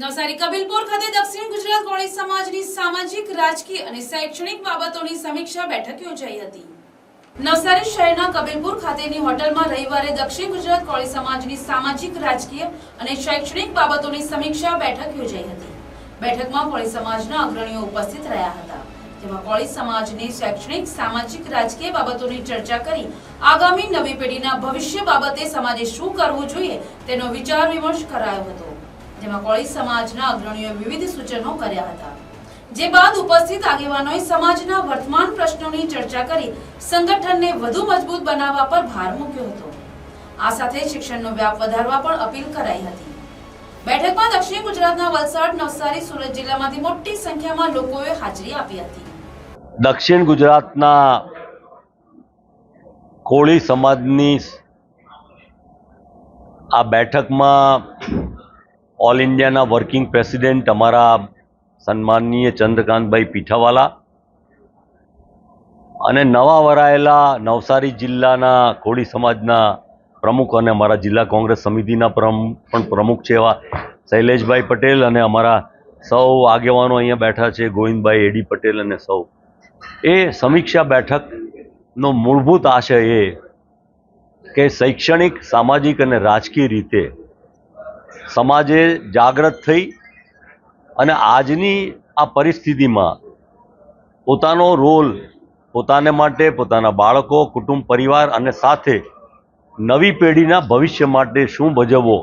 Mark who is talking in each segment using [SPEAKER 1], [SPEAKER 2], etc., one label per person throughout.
[SPEAKER 1] નવસારી કબીલપુર ખાતે દક્ષિણ ગુજરાત કોળી સમાજની સામાજિક, રાજકીય અને શૈક્ષણિક બાબતોની સમીક્ષા બેઠક યોજાઈ હતી. નવસારી શહેરના કબીલપુર ખાતેની હોટલમાં રવિવારે દક્ષિણ ગુજરાત કોળી સમાજની સામાજિક, રાજકીય અને શૈક્ષણિક બાબતોની સમીક્ષા બેઠક યોજાઈ હતી. બેઠકમાં કોળી સમાજના અગ્રણીઓ ઉપસ્થિત રહ્યા હતા, જેમાં કોળી સમાજની શૈક્ષણિક, સામાજિક, રાજકીય બાબતોની ચર્ચા કરી આગામી નવી પેઢીના ભવિષ્ય બાબતે સમાજે શું કરવું જોઈએ તેનો વિચાર વિમર્શ કરાયો હતો. જેમાં કોળી સમાજના અગ્રણીઓએ વિવિધ સૂચનો કર્યા હતા. જે બાદ ઉપસ્થિત આગેવાનોએ સમાજના વર્તમાન પ્રશ્નોની ચર્ચા કરી સંગઠનને વધુ મજબૂત બનાવવા પર ભાર મૂક્યો હતો. આ સાથે શિક્ષણનો વ્યાપ વધારવા પણ અપીલ કરાઈ હતી. બેઠકમાં દક્ષિણ ગુજરાતના વલસાડ, નવસારી, સુરત જિલ્લામાંથી મોટી સંખ્યામાં લોકોએ હાજરી આપી હતી.
[SPEAKER 2] દક્ષિણ ગુજરાતના કોળી સમાજની આ બેઠકમાં ઓલ ઇન્ડિયાના વર્કિંગ પ્રેસિડેન્ટ અમારા સન્માનનીય ચંદ્રકાંતભાઈ પીઠાવાલા અને નવા વરાયેલા નવસારી જિલ્લાના કોળી સમાજના પ્રમુખ અને અમારા જિલ્લા કોંગ્રેસ સમિતિના પણ પ્રમુખ છે એવા શૈલેષભાઈ પટેલ અને અમારા સૌ આગેવાનો અહીંયા બેઠા છે, ગોવિંદભાઈ, એડી પટેલ અને સૌ. એ સમીક્ષા બેઠકનો મૂળભૂત આશય એ કે શૈક્ષણિક, સામાજિક અને રાજકીય રીતે સમાજે જાગૃત થઈ અને આજની આ પરિસ્થિતિમાં પોતાનો રોલ પોતાને માટે, પોતાના બાળકો, કુટુંબ, પરિવાર અને સાથે નવી પેઢીના ભવિષ્ય માટે શું ભજવવો,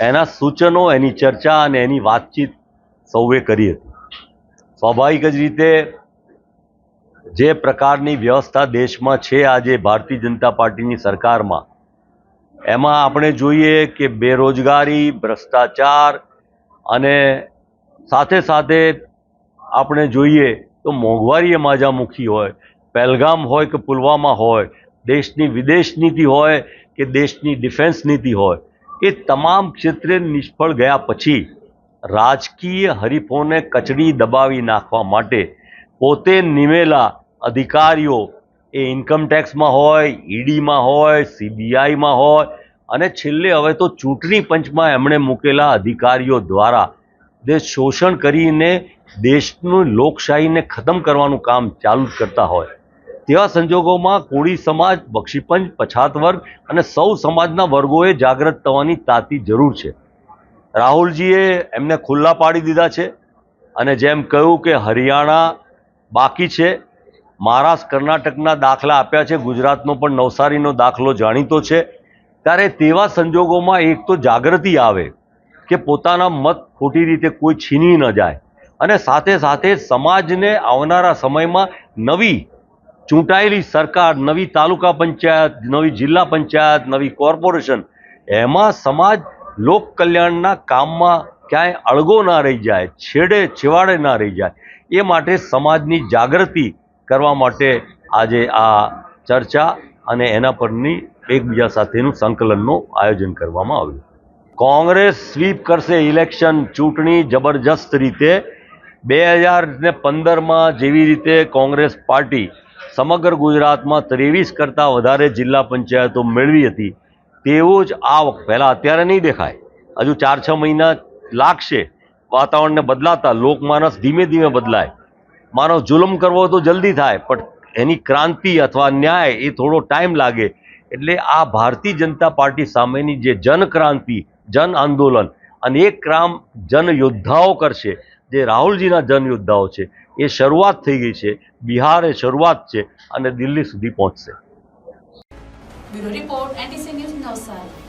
[SPEAKER 2] એના સૂચનો, એની ચર્ચા અને એની વાતચીત સૌએ કરી હતી. સ્વાભાવિક જ રીતે જે પ્રકારની વ્યવસ્થા દેશમાં છે આજે ભારતીય જનતા પાર્ટીની સરકારમાં એમાં આપણે જોઈએ કે બેરોજગારી, ભ્રષ્ટાચાર અને સાથે સાથે આપણે જોઈએ તો મોંઘવારીએ માજામુખી હોય, પહેલગામ હોય કે પુલવામા હોય, દેશની વિદેશ નીતિ હોય કે દેશની ડિફેન્સ નીતિ હોય, એ તમામ ક્ષેત્રે નિષ્ફળ ગયા પછી રાજકીય હરીફોને કચડી દબાવી નાખવા માટે પોતે નિમેલા અધિકારીઓ એ ઇન્કમ ટેક્સમાં હોય ઈડીમાં હોય સીબીઆઈમાં હોય. અને છેલ્લે હવે તો ચૂંટણી પંચમાં એમણે મૂકેલા અધિકારીઓ દ્વારા જે શોષણ કરીને દેશનું લોકશાહીને ખતમ કરવાનું કામ ચાલુ કરતા હોય. તેવા સંજોગોમાં કોળી સમાજ બક્ષીપંચ પછાત વર્ગ અને સૌ સમાજના વર્ગોએ જાગૃત થવાની તાતી જરૂર છે. રાહુલજીએ એમને ખુલ્લા પાડી દીધા છે અને જેમ કહ્યું કે હરિયાણા બાકી છે મહારાષ્ટ્ર કર્ણાટકના દાખલા આપ્યા છે. ગુજરાતનો પણ નવસારીનો દાખલો જાણીતો છે. ત્યારે તેવા સંજોગોમાં એક તો જાગૃતિ આવે કે પોતાના મત ખોટી રીતે કોઈ છીનવી ન જાય અને સાથે સાથે સમાજને આવનારા સમયમાં નવી ચૂંટાયેલી સરકાર, નવી તાલુકા પંચાયત, નવી જિલ્લા પંચાયત, નવી કોર્પોરેશન, એમાં સમાજ લોક કલ્યાણના કામમાં ક્યાંય અળગો ના રહી જાય, છેડે છેવાડે ના રહી જાય. એ માટે સમાજની જાગૃતિ કરવા માટે આજે આ ચર્ચા અને એના પરની એકબીજા સાથેનું સંકલનનું આયોજન કરવામાં આવ્યું. કોંગ્રેસ સ્વીપ કરશે ઇલેક્શન ચૂંટણી જબરજસ્ત રીતે. બે હજાર ને પંદરમાં જેવી રીતે કોંગ્રેસ પાર્ટી સમગ્ર ગુજરાતમાં ત્રેવીસ કરતાં વધારે જિલ્લા પંચાયતો મેળવી હતી, તેવું જ આ પહેલાં અત્યારે નહીં દેખાય. હજુ ચાર છ મહિના લાગશે. વાતાવરણને બદલાતા લોકમાનસ ધીમે ધીમે બદલાય. માનો જુલમ કરવો તો જલ્દી થાય, પણ એની ક્રાંતિ અથવા ન્યાય એ થોડો ટાઈમ લાગે. એટલે આ ભારતીય જનતા પાર્ટી સામેની જે જનક્રાંતિ, જન આંદોલન અને એક ક્રામ જન યોદ્ધાઓ કરશે, જે રાહુલજીના જનયોદ્ધાઓ છે, એ શરૂઆત થઈ ગઈ છે, બિહાર એ શરૂઆત છે અને દિલ્હી સુધી પહોંચશે.
[SPEAKER 1] Report, NTC news Navsari.